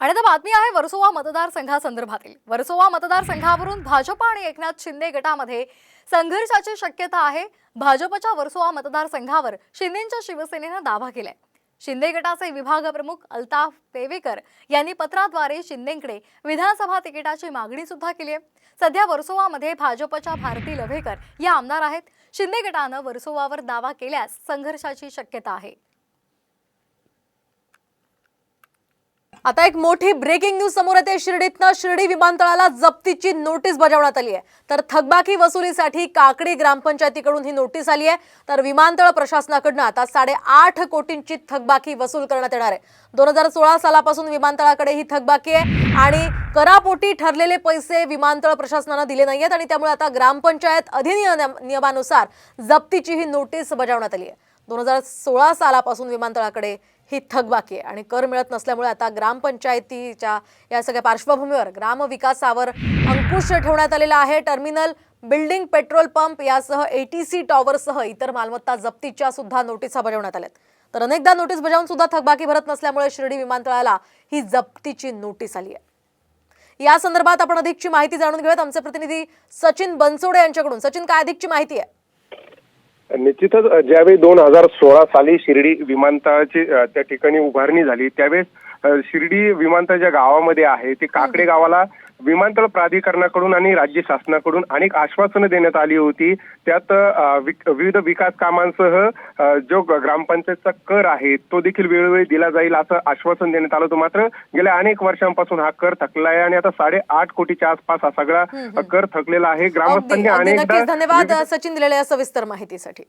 आणि आता बातमी आहे वर्सोवा मतदारसंघासंदर्भातील. वर्सोवा मतदारसंघावरून भाजप आणि एकनाथ शिंदे गटामध्ये संघर्षाची शक्यता आहे. भाजपच्या वर्सोवा मतदारसंघावर शिंदेच्या शिवसेनेनं दावा केलाय. शिंदे गटाचे विभाग प्रमुख अल्ताफ पेवेकर यांनी पत्राद्वारे शिंदेकडे विधानसभा तिकिटाची मागणी सुद्धा केली आहे. सध्या वर्सोवामध्ये भाजपच्या भारती लव्हेकर या आमदार आहेत. शिंदे गटानं वर्सोवावर दावा केल्यास संघर्षाची शक्यता आहे. आता एक मोठी ब्रेकिंग न्यूज समोर येते. शिर्डीतनं शिर्डी विमानतळाला जप्तीची नोटीस बजावण्यात आली आहे. तर थकबाकी वसुलीसाठी काकडी ग्रामपंचायतीकडून ही नोटीस आली आहे. तर विमानतळ प्रशासनाकडनं आता साडेआठ कोटींची थकबाकी वसूल करण्यात येणार आहे. दोन हजार सोळा सालापासून विमानतळाकडे ही थकबाकी आहे आणि करापोटी ठरलेले पैसे विमानतळ प्रशासनानं दिले नाही आहेत आणि त्यामुळे आता ग्रामपंचायत अधिनियम नियमानुसार जप्तीची ही नोटीस बजावण्यात आली आहे. दोन हजार सोळा सालापासून विमानतळाकडे ही थकबाकी आहे आणि कर मिळत नसल्यामुळे आता ग्रामपंचायतीच्या या सगळ्या पार्श्वभूमीवर ग्रामविकासावर अंकुश ठेवण्यात आलेला आहे. टर्मिनल बिल्डिंग पेट्रोल पंप यासह एटीसी टॉवरसह इतर मालमत्ता जप्तीच्या सुद्धा नोटिसा बजावण्यात आल्यात. तर अनेकदा नोटीस बजावून सुद्धा थकबाकी भरत नसल्यामुळे शिर्डी विमानतळाला ही जप्तीची नोटीस आली आहे. या संदर्भात आपण अधिकची माहिती जाणून घेऊयात. आमचे प्रतिनिधी सचिन बनसोडे यांच्याकडून. सचिन काय अधिकची माहिती आहे? निश्चितच ज्यावेळी दोन हजार सोळा साली शिर्डी विमानतळाची त्या ठिकाणी उभारणी झाली त्यावेळेस शिर्डी विमानतळ ज्या गावामध्ये आहे ते काकडे गावाला विमानतळ प्राधिकरणाकडून आणि राज्य शासनाकडून अनेक आश्वासनं देण्यात आली होती. त्यात विविध विकास कामांसह जो ग्रामपंचायतचा कर आहे तो देखील वेळोवेळी दिला जाईल असं आश्वासन देण्यात आलं होतं. मात्र गेल्या अनेक वर्षांपासून हा कर थकला आहे आणि आता साडेआठ कोटीच्या आसपास हा सगळा कर थकलेला आहे. ग्रामस्थांनी अनेकदा नक्कीच. धन्यवाद सचिन दिलेल्या सविस्तर माहितीसाठी.